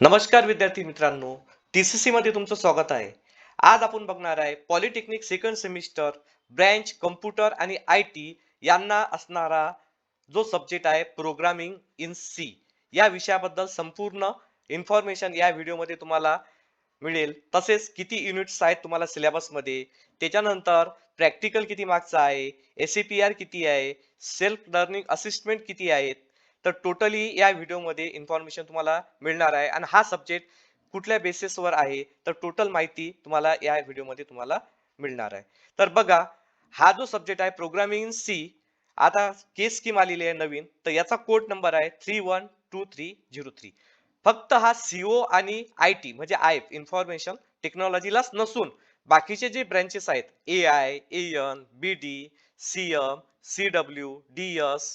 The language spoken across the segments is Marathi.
नमस्कार विद्यार्थी मित्रांनो टी सी सीमध्ये तुमचं स्वागत आहे. आज आपण बघणार आहे polytechnic second semester branch computer आणि आय टी यांना असणारा जो सब्जेक्ट आहे प्रोग्रामिंग इन सी या विषयाबद्दल संपूर्ण इन्फॉर्मेशन या व्हिडिओमध्ये तुम्हाला मिळेल. तसेच किती युनिट्स आहेत तुम्हाला सिलेबसमध्ये त्याच्यानंतर प्रॅक्टिकल किती मार्क्सचा आहे एस पी आर किती आहे सेल्फ लर्निंग असिस्टमेंट किती आहेत तर टोटली या व्हिडिओमध्ये इन्फॉर्मेशन तुम्हाला मिळणार आहे. आणि हा सब्जेक्ट कुठल्या बेसिसवर आहे तर टोटल माहिती तुम्हाला या व्हिडिओमध्ये तुम्हाला मिळणार आहे. तर बघा हा जो सब्जेक्ट आहे प्रोग्रामिंग सी आता केस स्कीम आलेली आहे नवीन तर याचा कोड नंबर आहे three one two three zero three फक्त हा सीओ आणि आय टी म्हणजे आय एफ इन्फॉर्मेशन टेक्नॉलॉजीलाच नसून बाकीचे जे ब्रँचेस आहेत A I N B D C M C W D S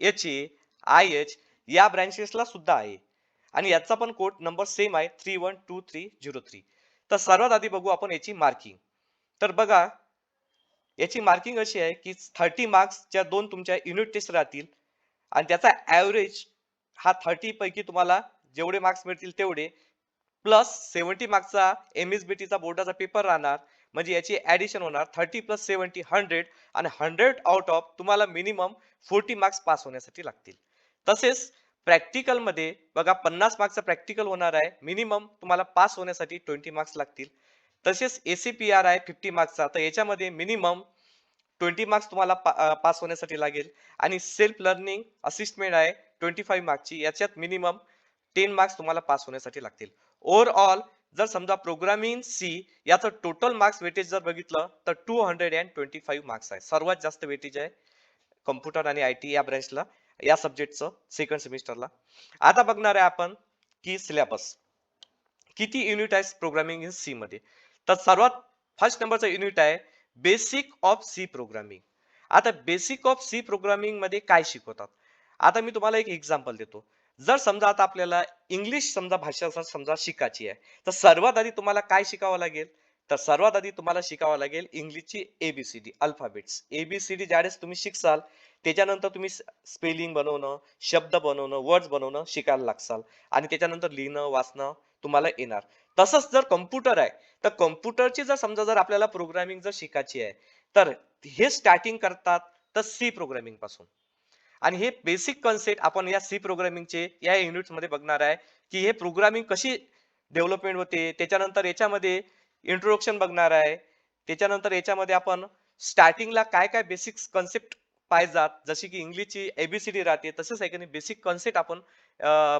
H A I H या ब्रँचेसला सुद्धा आहे. आणि याचा पण कोड नंबर सेम आहे three one two three zero three तर सर्वात आधी बघू आपण याची मार्किंग तर बघा याची मार्किंग अशी आहे की थर्टी मार्क्सच्या दोन तुमच्या युनिट टेस्ट राहतील. आणि त्याचा ॲव्हरेज हा थर्टी पैकी तुम्हाला जेवढे मार्क्स मिळतील तेवढे. प्लस सेवन्टी मार्क्सचा एम एस बी टीचा बोर्डाचा पेपर राहणार. म्हणजे याची ॲडिशन होणार थर्टी प्लस सेवन्टी हंड्रेड आणि हंड्रेड आउट ऑफ तुम्हाला मिनिमम फोर्टी मार्क्स पास होण्यासाठी लागतील. तसेच प्रॅक्टिकलमध्ये बघा पन्नास मार्क्सचा प्रॅक्टिकल होणार आहे. मिनिमम तुम्हाला पास होण्यासाठी ट्वेंटी मार्क्स लागतील. तसेच एसीपीआर पी आर आहे फिफ्टी मार्क्सचा तर याच्यामध्ये मिनिमम ट्वेंटी मार्क्स तुम्हाला पास होण्यासाठी लागेल. आणि सेल्फ लर्निंग असिस्टमेंट आहे ट्वेंटी फाईव्ह मार्क्सची याच्यात मिनिमम टेन मार्क्स तुम्हाला पास होण्यासाठी लागतील. ओव्हरऑल जर समजा प्रोग्रामिंग सी याचं टोटल मार्क्स वेटेज जर बघितलं तर two hundred and twenty five marks आहे. सर्वात जास्त वेटेज आहे कम्प्युटर आणि आय टी या ब्रँचला या सब्जेक्टचं सेकंड सेमिस्टरला आता बघणार आहे आपण की सिलेबस किती युनिट आहे प्रोग्रामिंग इन सी मध्ये? तर सर्वात फर्स्ट नंबरचं युनिट आहे बेसिक ऑफ सी प्रोग्रामिंग आता बेसिक ऑफ सी प्रोग्रामिंगमध्ये काय शिकवतात? आता मी तुम्हाला एक एक्झाम्पल देतो. जर समजा आता आपल्याला इंग्लिश समजा भाषा समजा शिकायची आहे तर सर्वात आधी तुम्हाला काय शिकावं लागेल? तर सर्वात आधी तुम्हाला शिकावं लागेल इंग्लिशची एबीसीडी अल्फाबेट्स एबीसीडी ज्यावेळेस तुम्ही शिकसाल त्याच्यानंतर तुम्ही स्पेलिंग बनवणं शब्द बनवणं वर्ड्स बनवणं शिकायला लागसाल. आणि त्याच्यानंतर लिहिणं वाचणं तुम्हाला येणार. तसंच जर कम्प्युटर आहे तर कम्प्युटरची जर समजा जर आपल्याला प्रोग्रामिंग जर शिकायची आहे तर हे स्टार्टिंग करतात तर सी प्रोग्रामिंगपासून. आणि हे बेसिक कन्सेप्ट आपण या सी प्रोग्रामिंगचे या युनिट्समध्ये बघणार आहे की हे प्रोग्रामिंग कशी डेव्हलपमेंट होते त्याच्यानंतर याच्यामध्ये इंट्रोडक्शन बघणार आहे. त्याच्यानंतर याच्यामध्ये आपण स्टार्टिंगला काय काय बेसिक कन्सेप्ट पाहिजात. जशी की इंग्लिशची एबीसीडी राहते तसंच आहे की बेसिक कन्सेप्ट आपण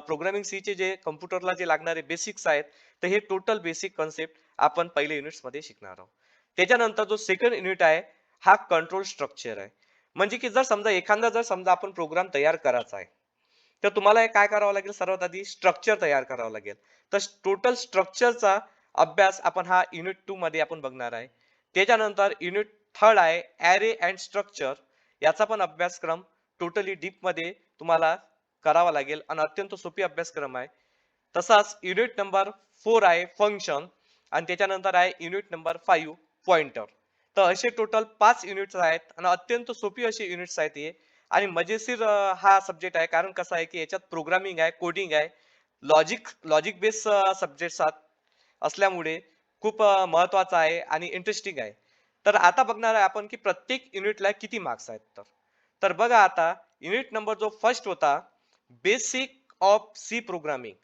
प्रोग्रामिंग चे जे कम्प्युटरला जे लागणारे बेसिक्स आहेत तर हे टोटल बेसिक कन्सेप्ट आपण पहिले युनिट्समध्ये शिकणार आहोत. त्याच्यानंतर जो सेकंड युनिट आहे हा कंट्रोल स्ट्रक्चर आहे. म्हणजे की जर समजा एखादा जर समजा आपण प्रोग्राम तयार करायचा आहे तर तुम्हाला काय करावं लागेल? सर्वात आधी स्ट्रक्चर तयार करावं लागेल. तर टोटल स्ट्रक्चरचा अभ्यास आपण हा युनिट टू मध्ये आपण बघणार आहे. त्याच्यानंतर युनिट थर्ड आहे ॲरे अँड स्ट्रक्चर याचा पण अभ्यासक्रम टोटली डीपमध्ये तुम्हाला करावा लागेल आणि अत्यंत सोपी अभ्यासक्रम आहे. तसाच युनिट नंबर फोर आहे फंक्शन आणि त्याच्यानंतर आहे युनिट नंबर फाईव्ह पॉइंटर तर असे टोटल पाच युनिट्स आहेत आणि अत्यंत सोपी अशी युनिट्स आहेत हे. आणि मजेशीर हा सब्जेक्ट आहे. कारण कसं आहे की याच्यात प्रोग्रामिंग आहे कोडिंग आहे. लॉजिक लॉजिक बेस आहेत. असल्यामुळे खूप महत्त्वाचा आहे आणि इंटरेस्टिंग आहे. तर आता बघणार आहे आपण की प्रत्येक युनिटला किती मार्क्स आहेत तर. तर बघा आता युनिट नंबर जो फर्स्ट होता basic of C programming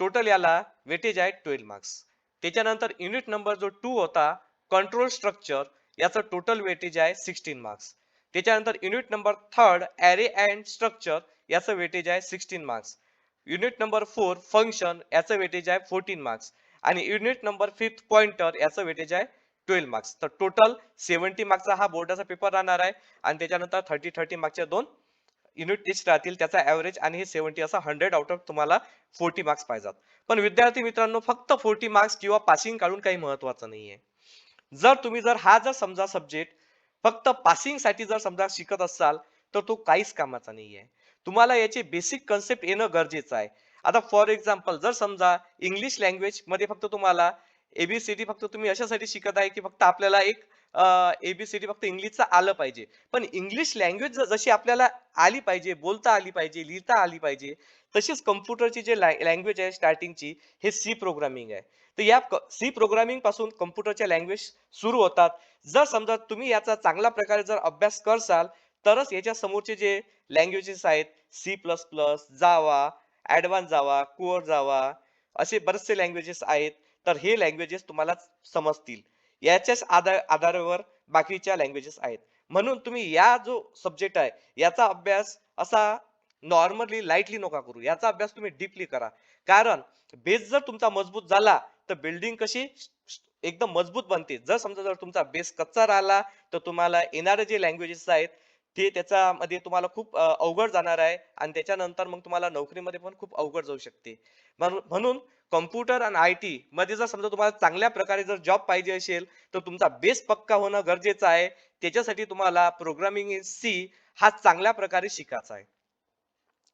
total याला वेटेज आहे ट्वेल्व मार्क्स त्याच्यानंतर युनिट नंबर जो टू होता कंट्रोल स्ट्रक्चर याचं टोटल वेटेज आहे सिक्स्टीन मार्क्स त्याच्यानंतर unit number third array and structure याचं वेटेज आहे sixteen marks unit number four function याचं वेटेज आहे फोर्टीन मार्क्स आणि युनिट नंबर फिफ्थ पॉइंटर याचं वेटेज आहे ट्वेल्व मार्क्स तर टोटल सेव्हन्टी मार्क्सचा हा बोर्डाचा पेपर राहणार आहे. आणि त्याच्यानंतर थर्टी थर्टी मार्क्सच्या दोन युनिट टेस्ट राहतील. त्याचा ॲव्हरेज आणि हे सेव्हन्टी असा हंड्रेड आउट ऑफ तुम्हाला फोर्टी मार्क्स पाहिजेत. पण विद्यार्थी मित्रांनो फक्त फोर्टी मार्क्स किंवा पासिंग काढून काही महत्वाचं नाहीये. जर तुम्ही जर हा जर समजा सब्जेक्ट फक्त पासिंगसाठी जर समजा शिकत असाल तर तो काहीच कामाचा नाहीये. तुम्हाला याचे बेसिक कन्सेप्ट येणं गरजेचं आहे. आता फॉर एक्झाम्पल जर समजा इंग्लिश लँग्वेजमध्ये फक्त तुम्हाला एबीसीडी फक्त तुम्ही अशासाठी शिकत आहे की फक्त आपल्याला एक एबीसीडी फक्त इंग्लिशचं आलं पाहिजे. पण इंग्लिश लँग्वेज जशी आपल्याला आली पाहिजे बोलता आली पाहिजे लिहिता आली पाहिजे तशीच कम्प्युटरची जे लँग्वेज आहे स्टार्टिंगची हे सी प्रोग्रामिंग आहे. तर या सी प्रोग्रामिंगपासून कम्प्युटरच्या लँग्वेज सुरू होतात. जर समजा तुम्ही याचा चांगल्या प्रकारे जर अभ्यास करसाल तरच याच्या समोरचे जे लँग्वेजेस आहेत C plus plus Java advance Java core Java असे बरेचसे लँग्वेजेस आहेत. तर हे लँग्वेजेस तुम्हाला समजतील. याच्याच आधार आधारावर बाकीच्या लँग्वेजेस आहेत. म्हणून तुम्ही या जो सब्जेक्ट आहे याचा अभ्यास असा नॉर्मली लाईटली नका करू. याचा अभ्यास तुम्ही डीपली करा. कारण बेस जर तुमचा मजबूत झाला तर बिल्डिंग कशी एकदम मजबूत बनते. जर समजा जर तुमचा बेस कच्चा राहिला तर तुम्हाला येणारे जे लँग्वेजेस आहेत ते त्याच्यामध्ये तुम्हाला खूप अवघड जाणार आहे आणि त्याच्यानंतर मग तुम्हाला नोकरीमध्ये पण खूप अवघड जाऊ शकते. म्हणून म्हणून कम्प्युटर आणि आय टी मध्ये जर समजा तुम्हाला चांगल्या प्रकारे जर जॉब पाहिजे असेल तर तुमचा बेस पक्का होणं गरजेचं आहे. त्याच्यासाठी तुम्हाला प्रोग्रामिंग इन सी हा चांगल्या प्रकारे शिकायचा आहे.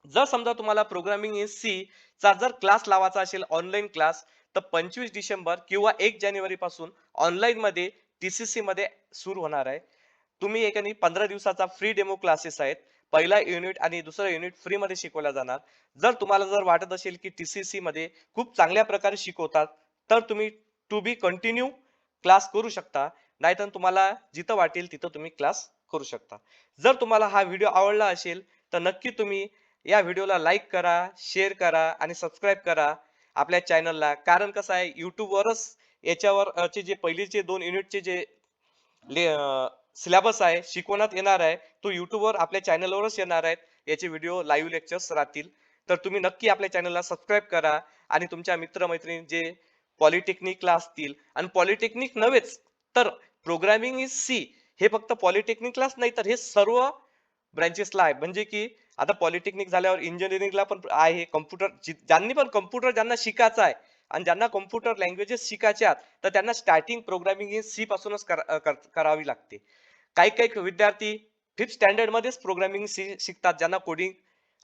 जर समजा तुम्हाला प्रोग्रामिंग इन सी चा जर क्लास लावायचा असेल ऑनलाईन क्लास तर पंचवीस डिसेंबर किंवा एक जानेवारी पासून ऑनलाईन मध्ये टीसीसी मध्ये सुरू होणार आहे. तुम्ही एकाने पंधरा दिवसाचा फ्री डेमो क्लासेस आहेत. पहिला युनिट आणि दुसरा युनिट फ्री मध्ये शिकवला जाणार. जर तुम्हाला जर वाटत असेल की टीसीसी मध्ये खूप चांगल्या प्रकारे शिकवतात तर तुम्ही टू बी कंटिन्यू क्लास करू शकता. नाहीतर तुम्हाला जिथं वाटेल तिथं तुम्ही क्लास करू शकता. जर तुम्हाला हा व्हिडिओ आवडला असेल तर नक्की तुम्ही या व्हिडिओला लाईक करा शेअर करा आणि सबस्क्राईब करा आपल्या चॅनलला कारण कसं आहे यूट्यूबवरच याच्यावरचे जे पहिलेचे दोन युनिटचे जे सिलेबस आहे शिकवण्यात येणार आहे तो युट्यूबवर आपल्या चॅनलवरच येणार आहेत. याचे व्हिडिओ लाईव्ह लेक्चर्स राहतील. तर तुम्ही नक्की आपल्या चॅनलला सबस्क्राईब करा आणि तुमच्या मित्रमैत्रिणी जे पॉलिटेक्निकला असतील आणि पॉलिटेक्निक नव्हेच तर प्रोग्रामिंग इज सी हे फक्त पॉलिटेक्निकलाच नाही तर हे सर्व ब्रँचेसला आहे. म्हणजे की आता पॉलिटेक्निक झाल्यावर इंजिनिअरिंगला पण आहे कम्प्युटर ज्यांनी पण कम्प्युटर ज्यांना शिकायचा आहे आणि ज्यांना कम्प्युटर लँग्वेजेस शिकायच्या तर त्यांना स्टार्टिंग प्रोग्रामिंग ही सी पासूनच करावी लागते. काही काही विद्यार्थी फिफ्थ स्टँडर्डमध्येच प्रोग्रामिंग प्रोग्रामिंग शिकतात ज्यांना कोडिंग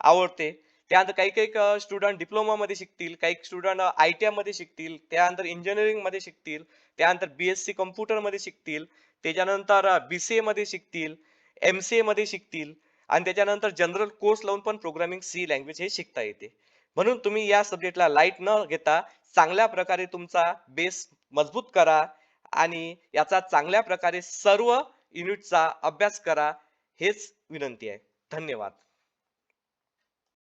आवडते. त्यानंतर काही काही स्टुडंट डिप्लोमामध्ये शिकतील काही स्टुडंट आय टी आयमध्ये शिकतील त्यानंतर इंजिनिअरिंगमध्ये शिकतील त्यानंतर बी एस सी कम्प्युटरमध्ये शिकतील त्याच्यानंतर बी सी एमध्ये शिकतील एम सी एमध्ये शिकतील आणि त्याच्यानंतर जनरल कोर्स लावून पण प्रोग्रामिंग सी लँग्वेज हे शिकता येते. म्हणून तुम्ही या सब्जेक्टला लाइट न घेता चांगल्या प्रकारे तुमचा बेस मजबूत करा आणि याचा चांगल्या प्रकारे सर्व युनिटचा अभ्यास करा हेच विनंती आहे. धन्यवाद.